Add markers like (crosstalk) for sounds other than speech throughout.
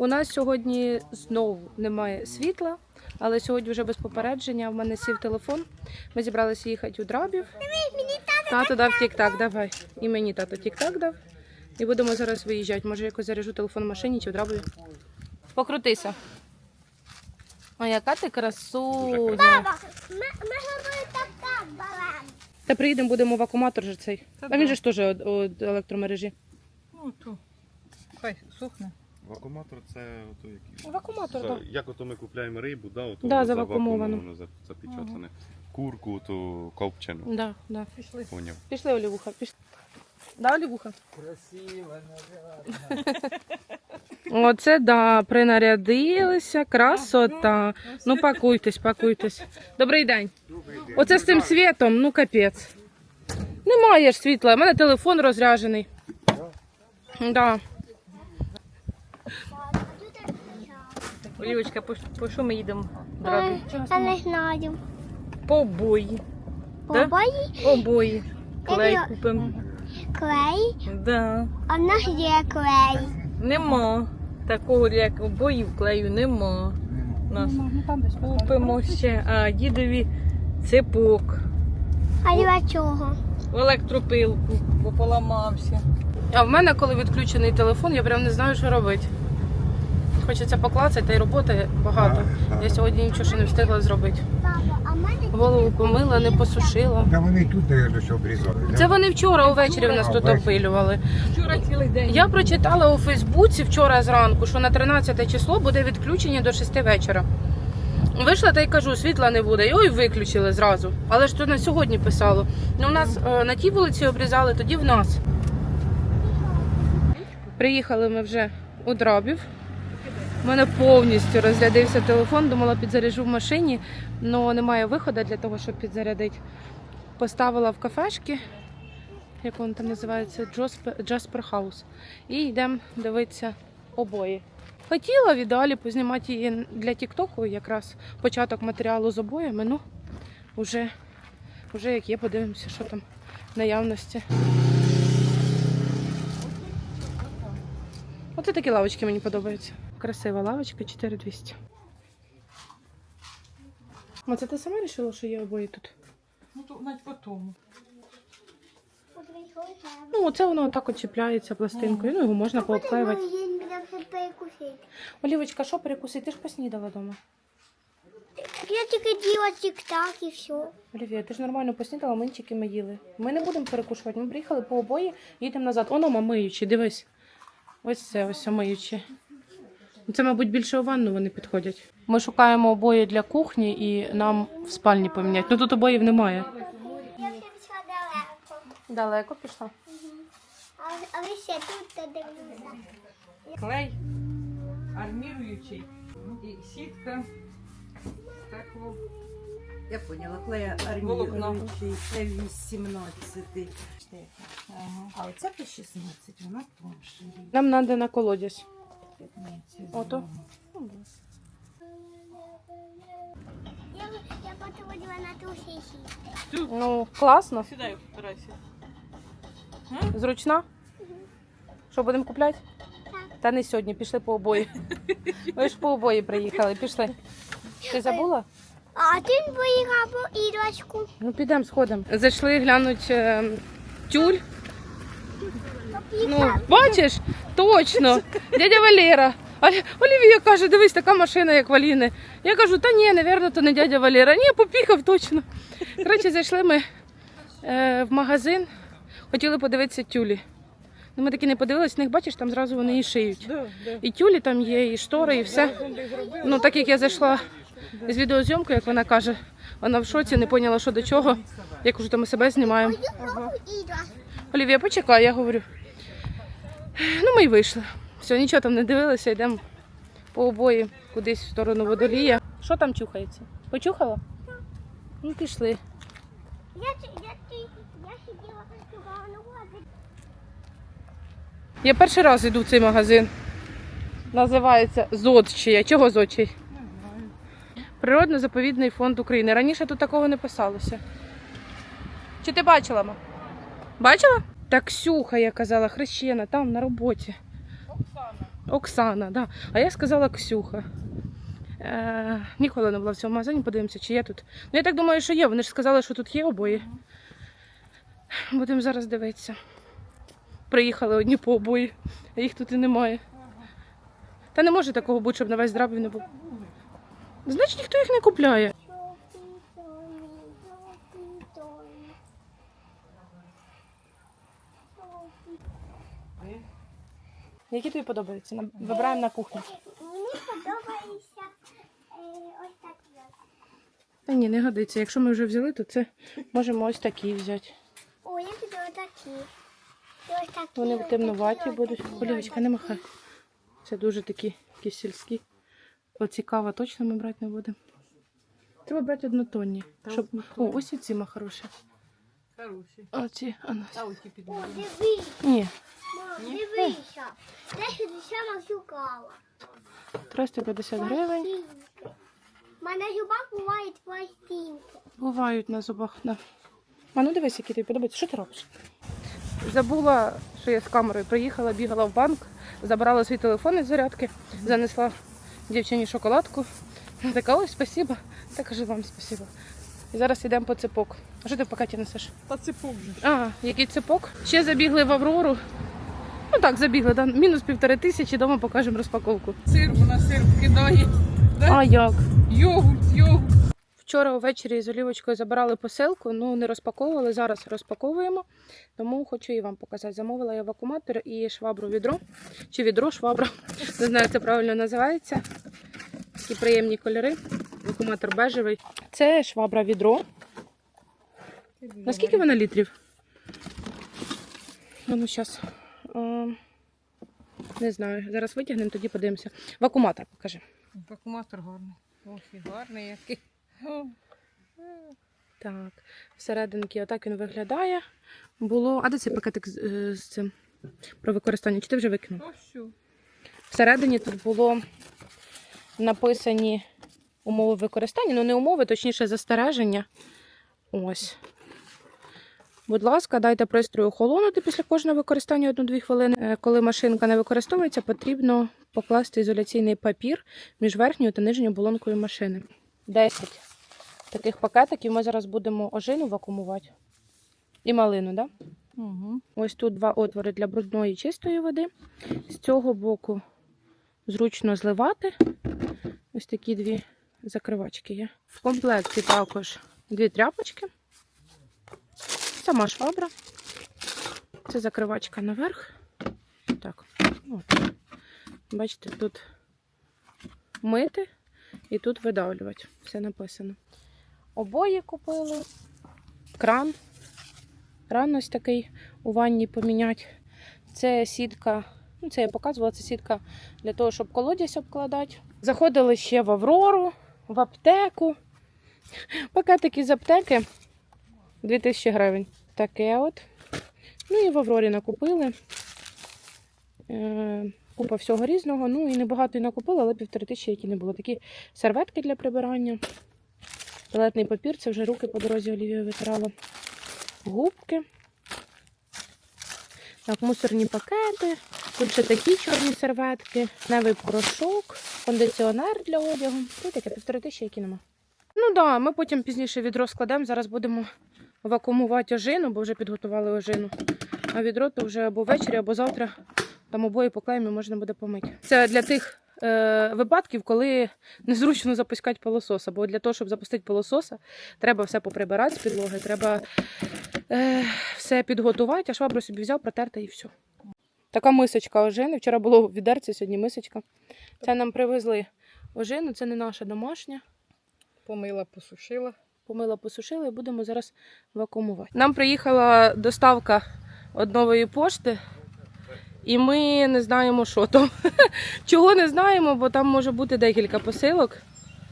У нас сьогодні знову немає світла, але сьогодні вже без попередження. В мене сів телефон. Ми зібралися їхати у драбів. Тато дав тік-так, давай. І мені тато тік-так дав. І будемо зараз виїжджати. Може, якось заряжу телефон в машині чи в драбові. Покрутися. А яка ти красуня. Баба, ми, ми робили так так балан. Та приїдемо, будемо в акуматор же цей. А він же ж теж від електромережі. Ну, то. Хай сухне. Вакууматор це ото який. Вакууматор, так. Як ото ми купляємо рибу, да, ото Да, завакуумовано, за- запечатане. Курку, то копчену. Да, да. Пішли. Поняв. Пішли, Олівуха, пішли. Да, Олівуха? Красиво, (laughs) Оце да, принарядилися, красота. Ну пакуйтесь, пакуйтесь. Добрий день. Оце з цим світом, ну капець. Немає ж світла, у мене телефон розряджений. Да. Олівочка, по, по що ми їдемо? Ой, Я не знаю. По обої. Да? Побої, Обої. Клей Я- купимо. клей, Да. а в нас є клей. Нема. Такого як обоїв клею нема. У Нас купимо ще. А дідові цепок. А для чого? В електропилку, бо поламався. А в мене, коли відключений телефон, я прям не знаю, що робити. Хочеться поклацати, та й роботи багато. Я сьогодні нічого ще не встигла зробити. Голову помила, не посушила. Та вони тут, наверное, все обрізали. Це вони вчора увечері в нас тут ввечері. опилювали. Вчора цілий день. Я прочитала у Фейсбуці вчора зранку, що на 13 число буде відключення до 6 вечора. Вийшла та й кажу, світла не буде. І ой, виключили зразу. Але ж то на сьогодні писало. Ну, у нас е, на тій вулиці обрізали, тоді в нас. Приїхали ми вже у драбів. У мене повністю розрядився телефон, думала, підзаряджу в машині, але немає виходу для того, щоб підзарядити. Поставила в кафешки, як воно там називається, Джаспер Хаус. І йдемо дивитися обої. Хотіла в ідеалі познімати її для Тіктоку, якраз початок матеріалу з обоями. Ну, вже, вже як є, подивимося, що там в наявності. Оце такі лавочки мені подобаються. Красива лавочка 4200. Оце ти сама вирішила, що є обої тут? Ну, то навіть по тому. Ну, оце воно отак от чіпляється пластинкою. Ну, його можна пообклеювати. Олівочка, що перекусити? Ти ж поснідала вдома. Я тільки діла тік-так і все. Олівія, ти ж нормально поснідала, минчики ми їли. Ми не будемо перекушувати. Ми приїхали по обої, їдемо назад. Оно ма миючі, дивись. Ось це, ось це миючі. Це, мабуть, більше у ванну вони підходять. Ми шукаємо обої для кухні і нам в спальні поміняти. Ну тут обоїв немає. Я вже пішла далеко. Далеко пішла. А, а ви ще тут та дивіться. Клей арміруючий і сітка. Стекло. Я поняла, Волокно. арміруючий це 18. Ага. А оця по 16, вона тонша. Нам треба на колодязь. 15. Ото. Я, я потворила на ту сісі. Ну, класно. Сідай, старайся. Зручна? Що будемо купляти? Та не сьогодні, пішли по обої. (laughs) Ми ж по обої приїхали, пішли. Ти забула? А ти поїхав по ірочку. Ну підемо, сходимо. Зайшли глянуть е, тюль. Ну, бачиш? Точно. Дядя Валера. Олі- Олівія каже, дивись, така машина, як Валіни. Я кажу, та ні, напевно, то не дядя Валера. Ні, попіхав точно. Коротше, зайшли ми е, в магазин, хотіли подивитися тюлі. Ну, ми таки не подивилися, них бачиш, там зразу вони і шиють. І тюлі там є, і штори, і все. Ну, так як я зайшла з відеозйомкою, як вона каже, вона в шоці, не поняла, що до чого. Я кажу, то ми себе знімаємо. Олівія, почекай, я говорю. Ну, ми й вийшли. Все, нічого там не дивилися, йдемо по обої кудись в сторону водолія. Що там чухається? Почухала? Ну, пішли. Я, я, я, сиділа на воді. Я перший раз йду в цей магазин. Називається Зодчия. Чого Зодчий? Природно-заповідний фонд України. Раніше тут такого не писалося. Чи ти бачила, ма? Бачила? Так Ксюха, я казала, хрещена, там на роботі. Оксана, да. А я сказала Ксюха. Е, ніколи не була в цьому магазині, подивимося, чи є тут. Ну, я так думаю, що є. Вони ж сказали, що тут є обої. Будемо зараз дивитися. Приїхали одні по обої, а їх тут і немає. Та не може такого бути, щоб на весь драбів не було. Значить, ніхто їх не купляє. Які тобі подобаються? На- Вибираємо на кухню. Мені подобається е, ось такі. Та ні, не годиться. Якщо ми вже взяли, то це можемо ось такі взяти. О, я піду отакі. Ось такі. Вони ось темнуваті такі, ось будуть. такі, Олівочка, не махай. Це дуже такі якісь сільські. Оці кава точно ми брати не будемо. Треба брати однотонні. Щоб... О, ось і ці ма хороші. Оці, а ну. Та оті О, дивись, Ні, мам, дивися. Це 60 максюкала. 350 гривень. У мене зубах бувають пластинки. Бувають на зубах. Да. А ну дивись, які тобі подобаються. Що ти робиш? Забула, що я з камерою приїхала, бігала в банк, забрала свій телефон із зарядки, занесла дівчині шоколадку. Вона така, ой, спасибо. Та кажу вам спасибо. І зараз йдемо по цепок. А що ти в пакеті несеш? Та цепок же. А, який цепок? Ще забігли в Аврору. Ну так, забігли, да. мінус півтори тисячі, дома покажемо розпаковку. Сир, вона сир кидає. А як? Йогурт, йогурт. Вчора увечері з Олівочкою забирали посилку, ну не розпаковували. Зараз розпаковуємо. Тому хочу і вам показати. Замовила я вакууматор і швабру відро. Чи відро, швабра. (laughs) Не знаю, як це правильно називається. Такі приємні кольори. Вакууматор бежевий. Це швабра відро. Наскільки вона літрів? Ну, ну зараз. Не знаю. Зараз витягнемо, тоді подивимося. Вакууматор покажи. Вакууматор гарний. Ох, і гарний який. Так, всерединки отак він виглядає. Було. А де цей пакетик з, е, з цим про використання? Чи ти вже викинув? Всередині тут було написані умови використання. Ну, не умови, точніше, застереження. Ось. Будь ласка, дайте пристрою охолонути після кожного використання 1-2 хвилини. Е, Коли машинка не використовується, потрібно покласти ізоляційний папір між верхньою та нижньою болонкою машини. 10 таких пакетиків ми зараз будемо ожину вакуумувати. І малину, так? Да? Угу. Ось тут два отвори для брудної і чистої води. З цього боку зручно зливати. Ось такі дві закривачки є. В комплекті також дві тряпочки. Сама швабра. Це закривачка наверх. Так. От. Бачите, тут мити і тут видавлювати. Все написано. Обої купили. Кран. Кран ось такий у ванні поміняти. Це сітка, ну це я показувала, це сітка для того, щоб колодязь обкладати. Заходили ще в Аврору, в аптеку. Пакетики з аптеки 2000 гривень. Таке от. Ну і в Аврорі накупили. Е, Купа всього різного. Ну і небагато і накупила, але півтори тисячі, які не було. Такі серветки для прибирання. Туалетний папір, це вже руки по дорозі Олівія витирала. Губки. Так, мусорні пакети. Тут ще такі чорні серветки, невий порошок, кондиціонер для одягу. Ну, таке півтори тисячі, які нема. Ну так, да, ми потім пізніше відро складемо. Зараз будемо вакуумувати ожину, бо вже підготували ожину. А відро то вже або ввечері, або завтра там обоє поклеїмо і можна буде помити. Це для тих е, випадків, коли незручно запускати пилососа. Бо для того, щоб запустити пилососа, треба все поприбирати з підлоги, треба е, все підготувати, а швабру собі взяв, протерти і все. Така мисочка ожини. Вчора було в відерці, сьогодні мисочка. Це нам привезли ожину, це не наша домашня. Помила, посушила. Помила, посушила і будемо зараз вакуумувати. Нам приїхала доставка від нової пошти, і ми не знаємо, що там. (laughs) Чого не знаємо, бо там може бути декілька посилок.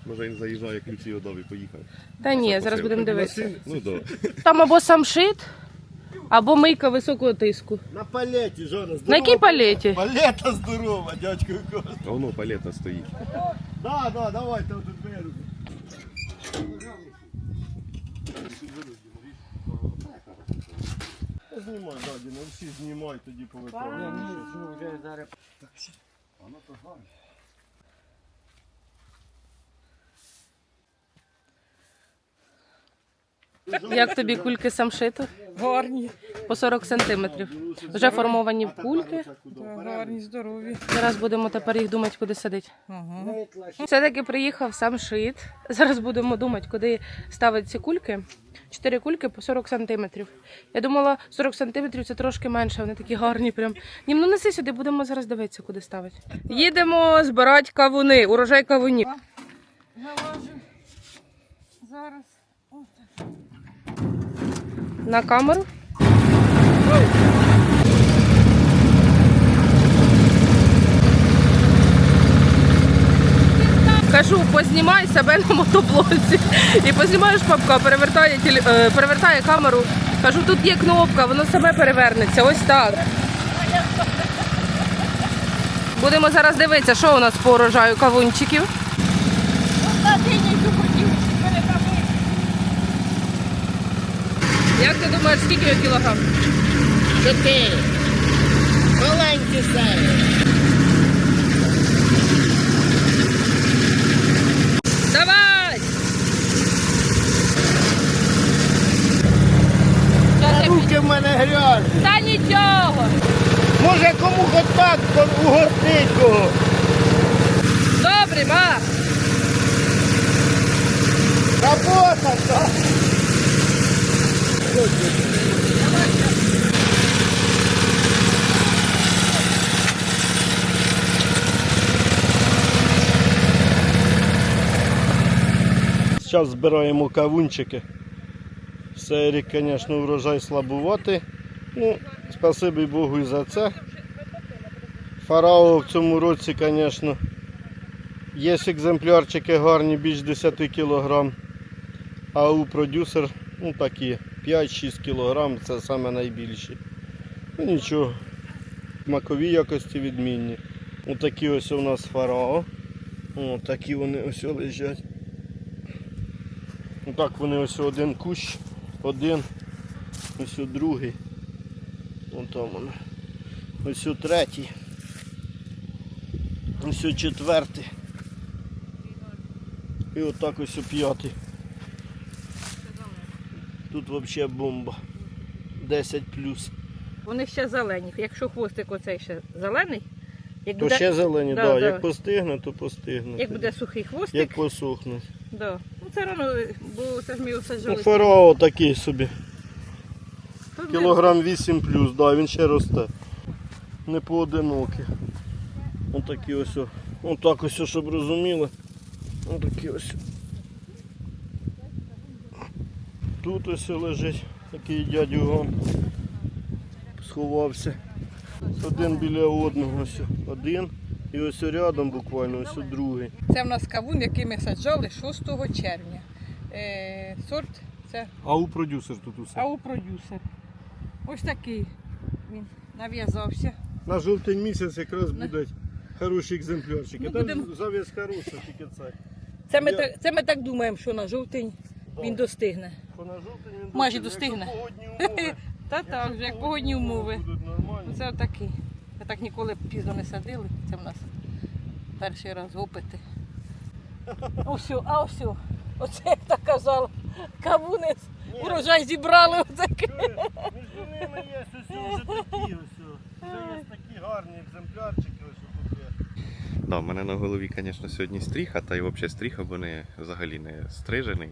Може він заїжджає ключі одові, поїхав. Та ні, зараз будемо дивитися. Ну да. Там або самшит, або мийка високого тиску. На палеті, Жора, здорово. На якій палеті? Палета здорова, дядько Коста. А воно палета стоїть. Да, да, давай, там тут беру. Знімай, да, Діна, всі знімай тоді повиконуємо. Як тобі кульки самшиту? Гарні. По 40 сантиметрів. Вже формовані кульки. Гарні, здорові. Зараз будемо тепер їх думати, куди садити. Ага. Все-таки приїхав сам шит. Зараз будемо думати, куди ставити ці кульки. Чотири кульки по 40 сантиметрів. Я думала, 40 сантиметрів це трошки менше, вони такі гарні. Прям. Нім, ну неси сюди, будемо зараз дивитися, куди ставити. Їдемо збирати кавуни, урожай кавунів. Заложу. Зараз. На камеру. Кажу, познімай себе на мотоблоці. І познімаєш папка, перевертає, теле- е, перевертає камеру. Кажу, тут є кнопка, воно себе перевернеться. Ось так. Будемо зараз дивитися, що у нас по урожаю кавунчиків. Як ти думаєш, скільки кілограм? Чотири. Маленькі сели. Давай! Руки в мене грязні. Та нічого! Може кому хоч так угостить кого. Добре, ма! Робота, так. Зараз збираємо кавунчики. Все рік, звісно, урожай слабувати. Ну, спасибі Богу і за це. Фарао в цьому році, звісно, є екземплярчики гарні, більш 10 кг. А у продюсер ну, такі 5-6 кг це саме найбільші. Ну нічого. Макові якості відмінні. Отакі ось у нас фарао. О, такі вони ось лежать. Отак вони ось один кущ, один, ось другий. Вон там воно. Ось третій. Ось четвертий. І отак ось п'ятий. Тут взагалі бомба. 10 плюс. Вони ще зелені. Якщо хвостик оцей ще зелений, як То буде, ще зелені, Да, да, да. як постигне, то постигне. як буде сухий хвостик, Як посохне. да. Це рано, бо це ж ми його Ну, фарао такий собі. Кілограм 8 плюс, да, він ще росте. Не поодинокі. Отакі ось. о. Отак ось, щоб розуміли. Отакі ось. Тут ось лежить такий дядюган. Сховався. Один біля одного ось. Один. І ось рядом буквально ось другий. Це в нас кавун, який ми саджали 6 червня. Е, сорт це А у продюсер тут усе. ау-продюсер. Ось такий він нав'язався. На жовтень місяць якраз будуть хороші екземплярчики. Ну, Там будем- зав'яз хороший, тільки це. Це ми, Я- так, це ми так думаємо, що на жовтень він достигне. Що на жовтень він Майже достигне, якщо погодні умови. (laughs) Та так, вже як погодні умови. Будуть нормальні. Це отакий. Ми так ніколи пізно не садили. Це в нас перший раз опити. Ось, а ось, оце як так казала. Кавуни урожай зібрали. Отаке. Між ними є ось вже такі ось. Вже є такі гарні екземплярчики ось тут є. Да, в мене на голові, звісно, сьогодні стріха, та й взагалі стріха, бо не взагалі не стрижений.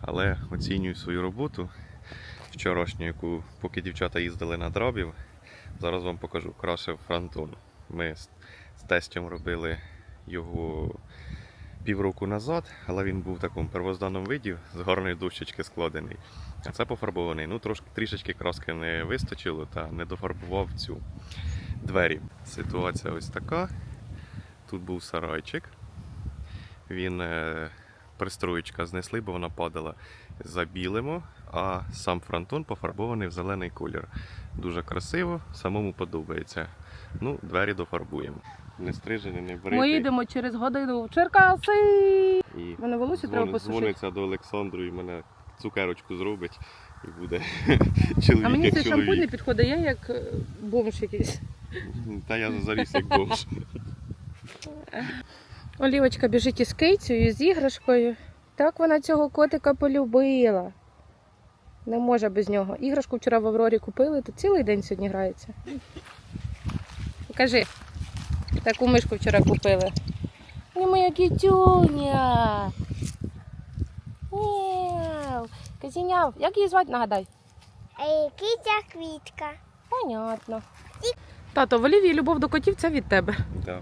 Але оцінюю свою роботу вчорашню, яку поки дівчата їздили на дробів. Зараз вам покажу. Красив фронтон. Ми з, тестем робили його півроку назад, але він був в такому первозданному виді, з гарної дощечки складений. А це пофарбований. Ну, трошки трішечки краски не вистачило та не дофарбував цю двері. Ситуація ось така. Тут був сарайчик. Він е, пристроєчка знесли, бо вона падала. Забілимо, а сам фронтон пофарбований в зелений колір. Дуже красиво, самому подобається. Ну, двері дофарбуємо. Не стрижені, не бриті. Ми їдемо через годину в Черкаси. І Мене волосся треба посушити. дзвониться до Олександру і мене цукерочку зробить. І буде (laughs) чоловік А мені цей шампунь не підходить, я як е, бомж якийсь. Та я заріс як бомж. Олівочка біжить із кицею, з іграшкою. Так вона цього котика полюбила. Не може без нього. Іграшку вчора в Аврорі купили, то цілий день сьогодні грається. Кажи, таку мишку вчора купили. Ні, моя кітюня. Мяу. Козіняв. Як її звати, нагадай? Ей, киця квітка. Понятно. Тато, в Олівії любов до котів це від тебе. Да.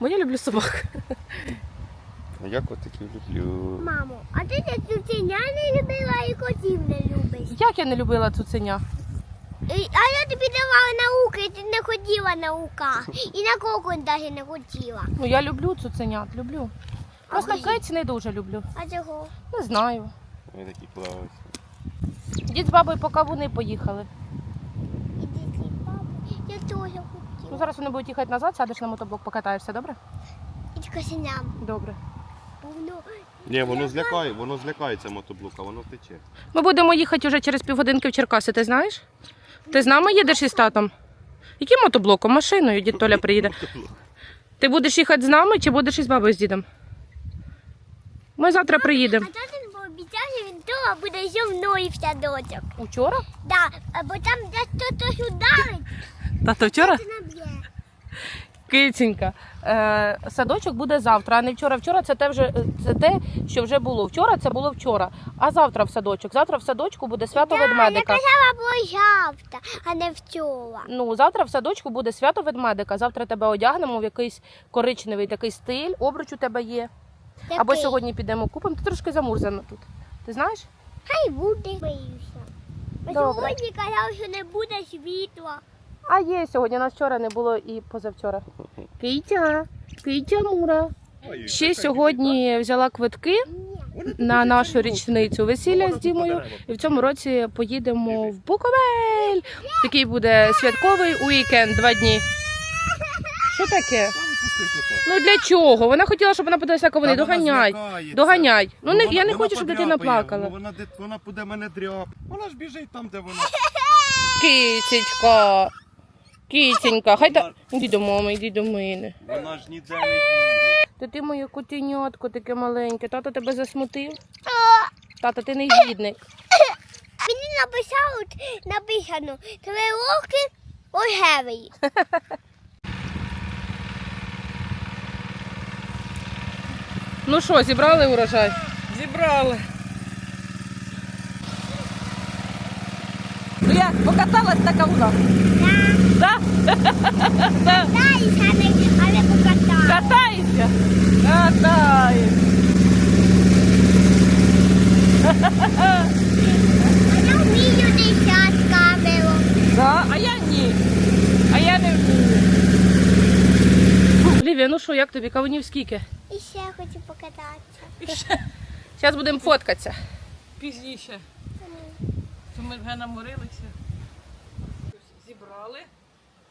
Бо я люблю собак. Я котиків люблю. Мамо, а ти це цуценя не любила і котів не любиш. Як я не любила цуценя? А я тобі давала науки, і ти не хотіла наука. І на кокон навіть не хотіла. Ну я люблю цуценят, люблю. Просто А киць не дуже люблю. А чого? Не знаю. Вони такі плавають. Дід з бабою по кавуни поїхали. Іди ти, папа. Я теж хотіла. Ну зараз вони будуть їхати назад, сядеш на мотоблок, покатаєшся, добре? І з косиням. Добре. Воно Ні, воно злякає, воно злякається мотоблока, воно втече. Ми будемо їхати вже через півгодинки в Черкаси, ти знаєш? Ти з нами їдеш із татом? Яким мотоблоком? Машиною дід Толя приїде. Ти будеш їхати з нами чи будеш із бабою з дідом? Ми завтра А приїдемо. тато пообіцяв, що він того буде зі мною в садочок. Учора? Да, бо там десь хтось ударить, Тато вчора? Киценька. Е, садочок буде завтра, а не вчора. Вчора це те, вже, це те, що вже було. Вчора це було вчора. А завтра в садочок. Завтра в садочку буде свято Да, я казала про завтра, а не вчора. Ну, завтра в садочку буде свято ведмедика. Завтра тебе одягнемо в якийсь коричневий такий стиль. Обруч у тебе є. Або сьогодні підемо купимо. Ти трошки замурзана тут. Ти знаєш? Хай буде. Боюся. Добре. Сьогодні казав, що не буде світла. А є сьогодні. Нас вчора не було і позавчора. Китя, Китя Мура. Ще сьогодні взяла квитки на нашу річницю весілля з Дімою. І в цьому році поїдемо в Буковель. Такий буде святковий уікенд, два дні. Що таке? Ну для чого? Вона хотіла, щоб вона подивилася, як вони. Доганяй. Доганяй. Ну, не, я не хочу, щоб дитина плакала. Вона, дит- вона буде мене дряп. Вона ж біжить там, де вона. Кицечка. Киценька. Хай та. Іди до мами, іди до мене. Вона ж ніде не їде. Та ти моє котенятко таке маленьке. Тато тебе засмутив? Тато, ти не гідник. Мені написало, написано, три роки Огевий. Ну що, зібрали урожай? Зібрали. Ну я покаталась на кавунах. Да? Саме, але покатала. Катаєшся? Катаєшся. А я вмію десят камеру. Да? А я ні. А я не вмію. Олівія, ну що, як тобі? Кавунів скільки? І ще хочу покататися. Зараз будемо фоткатися. Пізніше. То ми вже наморилися. Зібрали.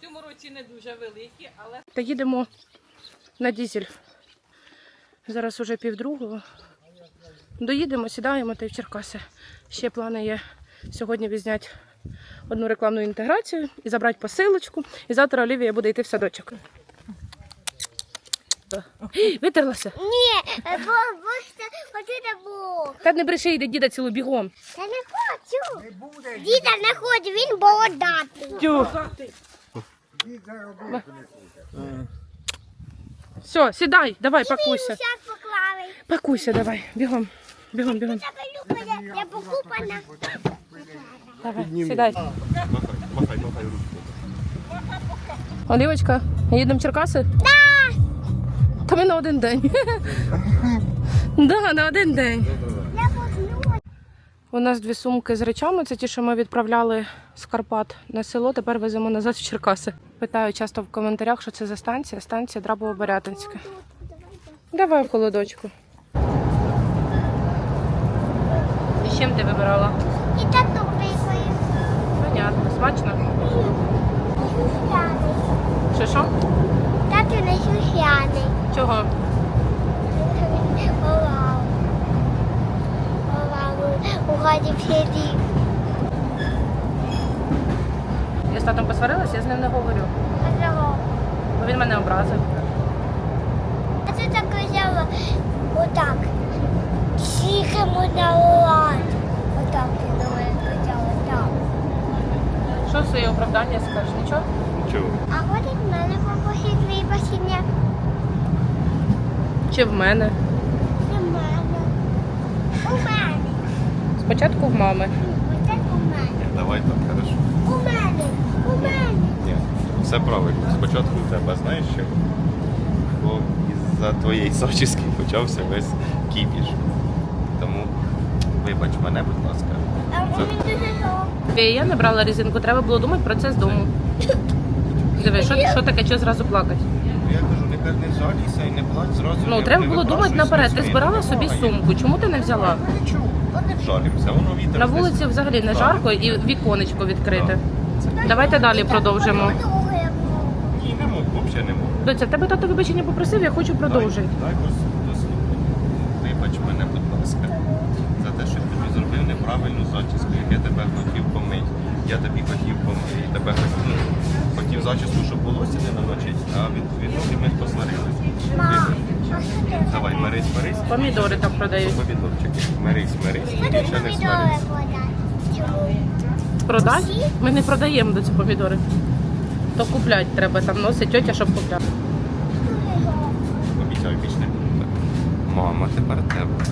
Цьому році не дуже великі, але Та їдемо на дізель. Зараз уже півдругого. Доїдемо, сідаємо та й в Черкаси. Ще плани є сьогодні відзняти одну рекламну інтеграцію і забрати посилочку. І завтра Олівія буде йти в садочок. Витерлася. Ні, бо, хочу було. Та не бреши, йде діда цілу бігом. Та не хочу. Діда не хоче, він бородатий. Все, сідай, давай, пакуйся. Пакуйся, давай. Бігом. Бігом, бігом. Я покупана. Давай, сідай. Махай, махай, махай руку. Олівочка, їдемо в Черкаси? Да! Та ми на один день. (laughs) да, на один день. У нас дві сумки з речами. Це ті, що ми відправляли з Карпат на село. Тепер веземо назад в Черкаси. Питаю часто в коментарях, що це за станція. Станція Драбово-Борятинська. Давай в холодочку. І чим ти вибирала? І тату прикою. Понятно, смачно. Що що? Тату не сухяний. Чого? Овал. Овал. У хаті сидів. Я з татом посварилася, я з ним не говорю. А чого? Бо він мене образив. отак. Тільки можна лати. Отак ти давай почала, так. Що своє оправдання скажеш? Нічого? Чого? А ходить в мене попросить вибачення. Чи в мене? Не в мене. У мене. Спочатку в мами. Ось так у мене. Давай так, хорошо. У мене. У мене. Ні, все правильно. Спочатку у тебе, знаєш що? Бо із-за твоєї зачіски почався весь кіпіш. Тому вибач мене, будь ласка. Добре. Я не брала резинку, треба було думати про це з дому. Диви, що, що таке, що зразу плакати? Ну, Я кажу, не не жалійся і не плач зразу. Ну, треба було думати наперед. Ти збирала собі сумку. Чому ти не взяла? Ну, Нічого, та не вжалімося, воно вітер. На вулиці взагалі не жарко і віконечко відкрите. Давайте далі продовжимо. Друге. Ні, не можу, взагалі не можу. Доця, в тебе тато вибачення попросив, я хочу продовжити. Дай, дай дос- дослухай. Вибач мене, будь ласка, за те, що тобі зробив неправильну зачіску, як я тебе хотів помити. Я тобі хотів помити, тебе хотів, ну, хотів зачіску, щоб волосся не намочити, а від, відноки ми посварилися. Давай, мирись, мирись. Помідори там продають. Помідорчики. Мирись, мирись. Більше не помідори сварись. Продай? Ми не продаємо до ці помідори. То куплять треба, там носить тьотя, щоб купляти. Обіцяю, більше не буду. Мама, тепер тебе.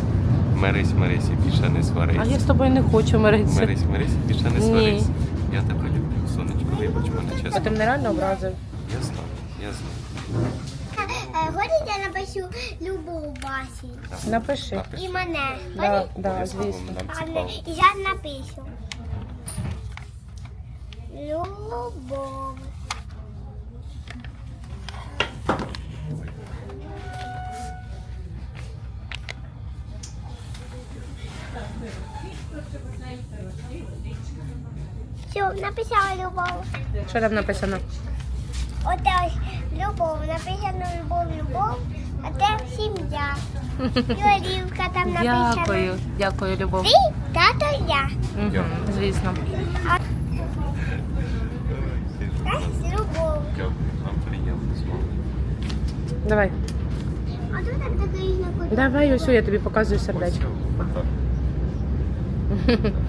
Мирись, мирись і більше не сварись. А я з тобою не хочу миритися. Мирись, мирись і більше не Ні. сварись. Я тебе люблю, сонечко, вибач мене, А чесно. ти мене реально образив. Я знаю, я знаю. Е, я напишу любу Басі. Напиши. Напиши. І мене. Да, да, звісно. нам А цікаво. І я напишу. Любов. Все, написала любов. Що там написано? Оте ось любов, написано любов, любов, а те сім'я. (laughs) Юрівка там написано. Дякую, дякую, Любов. Ти, тато, я. Угу, звісно. Так, з любов. Нам приємно з вами. Давай. А тут так такий. Давай, ось я тобі показую сердечко. Отак. (laughs)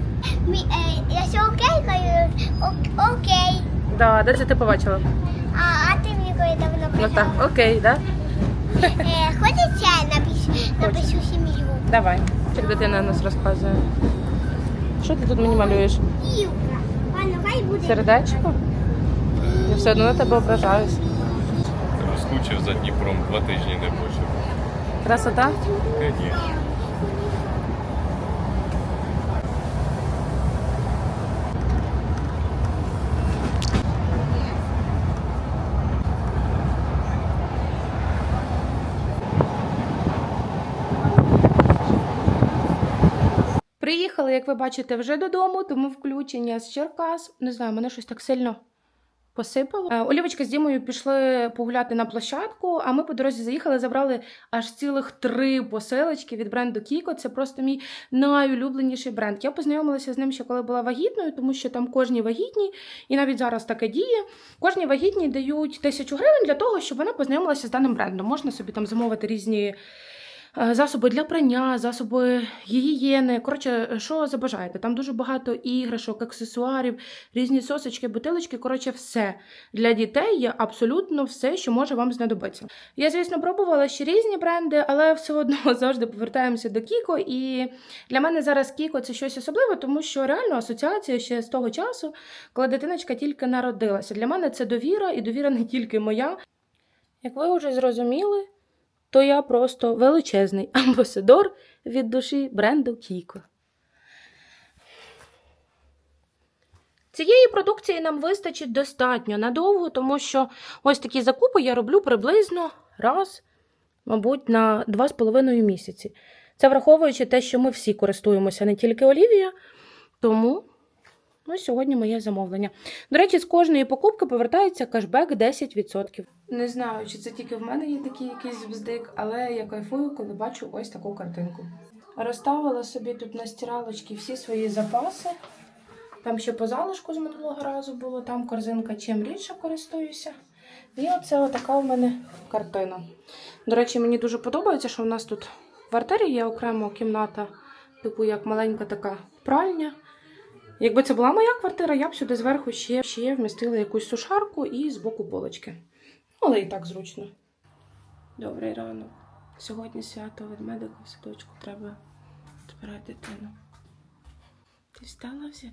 Окей Да, де це ти побачила? А, а ти мені коли давно Ну так, окей, да? Е, хочеш я напишу, напишу сім'ю? Давай. Як дитина нас розказує. Що ти тут мені малюєш? Дівка. Ладно, хай буде. Сердечко? Я все одно на тебе ображаюсь. Розкучив за Дніпром, два тижні не бачив. Красота? Звісно. Приїхали, як ви бачите, вже додому, тому включення з Черкас. Не знаю, мене щось так сильно посипало. Е, Олівочка з Дімою пішли погуляти на площадку, а ми по дорозі заїхали, забрали аж цілих три посилочки від бренду Кіко. Це просто мій найулюбленіший бренд. Я познайомилася з ним ще коли була вагітною, тому що там кожній вагітній, і навіть зараз таке діє. Кожній вагітній дають тисячу гривень для того, щоб вона познайомилася з даним брендом. Можна собі там замовити різні засоби для прання, засоби гігієни. Коротше, що забажаєте? Там дуже багато іграшок, аксесуарів, різні сосочки, бутилочки. Коротше, все для дітей є абсолютно все, що може вам знадобитися. Я, звісно, пробувала ще різні бренди, але все одно (laughs) завжди повертаємося до Кіко. І для мене зараз Кіко це щось особливе, тому що реально асоціація ще з того часу, коли дитиночка тільки народилася. Для мене це довіра, і довіра не тільки моя. Як ви вже зрозуміли, то я просто величезний (laughs) амбасадор від душі бренду Кіко. Цієї продукції нам вистачить достатньо надовго, тому що ось такі закупи я роблю приблизно раз, мабуть, на 2,5 місяці. Це враховуючи те, що ми всі користуємося не тільки Олівія, тому ну, сьогодні моє замовлення. До речі, з кожної покупки повертається кешбек 10%. Не знаю, чи це тільки в мене є такий якийсь бздик, але я кайфую, коли бачу ось таку картинку. Розставила собі тут на стиралочці всі свої запаси. Там ще по залишку з минулого разу було, там корзинка чим рідше користуюся. І оце отака у мене картина. До речі, мені дуже подобається, що в нас тут В квартирі є окремо кімната, типу як маленька така пральня. Якби це була моя квартира, я б сюди зверху ще, ще вмістила якусь сушарку і збоку полочки. Але і так зручно. Добрий ранок. Сьогодні свято ведмедика в садочку треба збирати дитину. Ти встала вже?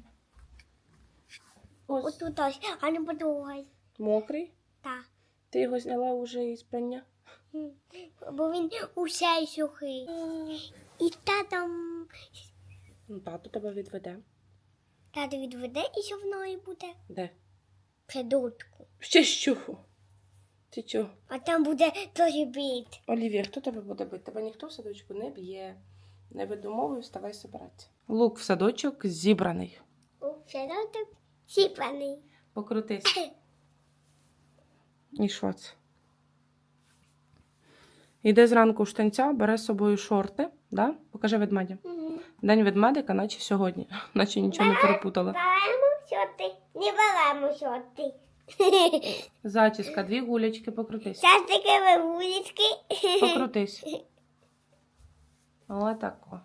Ось Отут ось, а не подругай. мокрий. Так. Ти його зняла вже із прання. Бо він усе сухий. І татом Ну, тато тебе відведе. Тато відведе і що в неї буде Де? придутку. Ще що? Ти чого? А там буде теж бит. Олівія, хто тебе буде бити? Тебе ніхто в садочку не б'є. Не видумовуй, вставай собиратися. Лук в садочок зібраний. Все так сіпаний. Покрутись. І що це? Йде зранку в штанця, бере з собою шорти. Да? Покажи ведмедя. День ведмедика, наче сьогодні. (laughs) Наче нічого не перепутали. Не беремо шоти. (laughs) Зачіска, дві гулячки, покрутись. Зараз таке вулички. (laughs) Покрутись. Отако.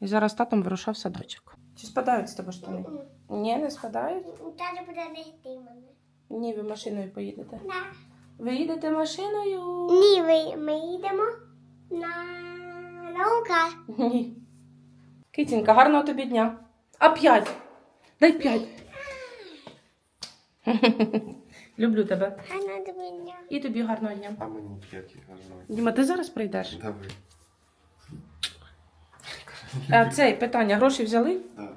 І зараз татом вирушав садочок. Чи спадають з тебе штани? Ні, не спадають. Тато буде нести мене. Ні, ви машиною поїдете. На. Ви їдете машиною? Ні, ви, ми їдемо на наука. Ні. Китінька, гарного тобі дня. А п'ять. Дай п'ять. (laughs) Люблю тебе. Гарно тобі дня. І тобі гарного дня. А мені п'яті гарно. Діма, ти зараз прийдеш? Давай. А цей питання, гроші взяли? Да.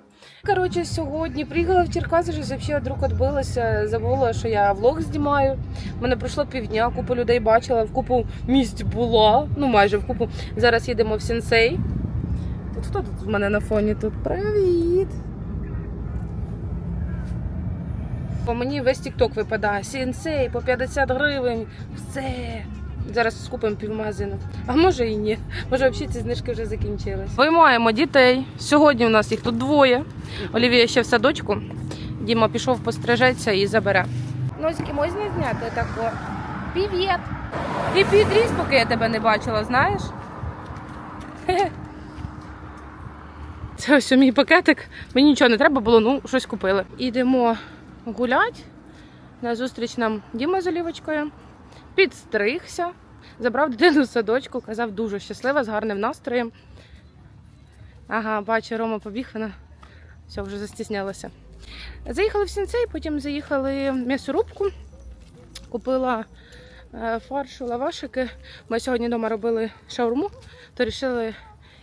Коротше, сьогодні приїхала в Черкаси, вже взагалі вдруг відбилася, забула, що я влог знімаю. Мене пройшло півдня, купу людей бачила, в купу місць була, ну майже в купу. Зараз їдемо в Сінсей. Тут хто тут в мене на фоні тут? Привіт! По мені весь тікток випадає. Сінсей по 50 гривень. Все. Зараз скупимо півмагазину. А може і ні. Може, взагалі ці знижки вже закінчились. Виймаємо дітей. Сьогодні у нас їх тут двоє. Олівія ще в садочку. Діма пішов пострижеться і забере. Носики можна зняти тако? Привіт! І підріс, поки я тебе не бачила, знаєш? (laughs) Це ось мій пакетик. Мені нічого не треба було, ну щось купили. Ідемо гуляти. На зустріч нам Діма з Олівочкою. Підстригся. Забрав дитину з садочку, казав дуже щаслива, з гарним настроєм. Ага, бачу, Рома побіг, вона все вже застіснялася. Заїхали в сінцей, потім заїхали в м'ясорубку, купила е, фаршу, лавашики. Ми сьогодні вдома робили шаурму, то вирішили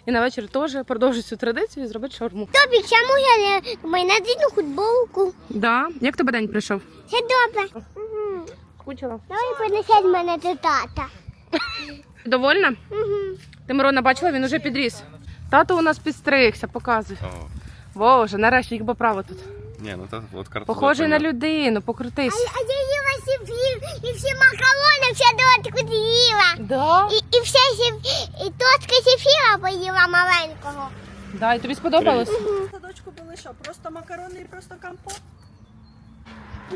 і на вечір теж продовжу цю традицію і зробити шаурму. Тобі чому я не мене надійну футболку? Да. Як тебе день прийшов? Все добре. Угу. Скучила. Давай понесеть мене до тата. Довольна? Угу. Ти Мирона бачила, він уже підріс. Тато у нас підстригся, показує. Боже, нарешті їх право тут. Ні, ну та от картопля. Похожий на людину, покрутись. А я їла сіпів, і всі макарони, вся дотку з'їла. Да? І, і все сіп- і точка сіфіра поїла маленького. Да, і тобі сподобалось? В садочку були що? Просто макарони і просто компот?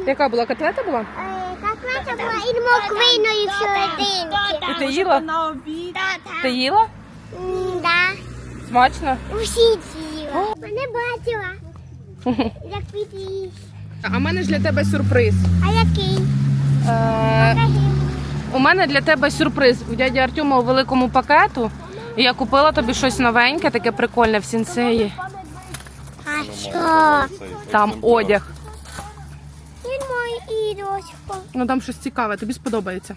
Яка була котлета була? Е, Котлета була і моквиною всерединки. І ти їла? На обід. Ти їла? М, Да. Смачно? Усі з'їла. Мене бачила. Як під'їсть. А в мене ж для тебе сюрприз. А який? Е, у мене для тебе сюрприз. У дяді Артема у великому пакету. І Я купила тобі щось новеньке, таке прикольне в сінсеї. А що? Там одяг. Він мій іграшка. Ну там щось цікаве, тобі сподобається.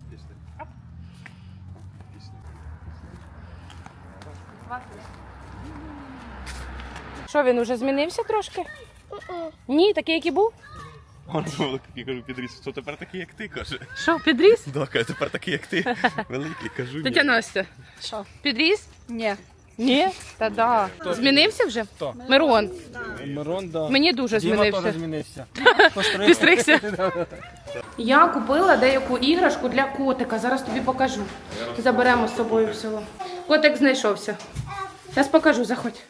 Що він уже змінився трошки? Ні, такий, який був. Он великий кажу, підріс. Що тепер такий, як ти каже? Що, підріс? Да, каже, тепер такий, як ти. Великий, кажу. Тетя Настя. Що? Підріс? Ні. Ні? Та да. Змінився вже? Хто? Мирон. Мирон, да. Мені дуже Діма змінився. теж змінився. (laughs) Підстригся? (laughs) Я купила деяку іграшку для котика. Зараз тобі покажу. Заберемо з собою в село. Котик знайшовся. Зараз покажу, заходь.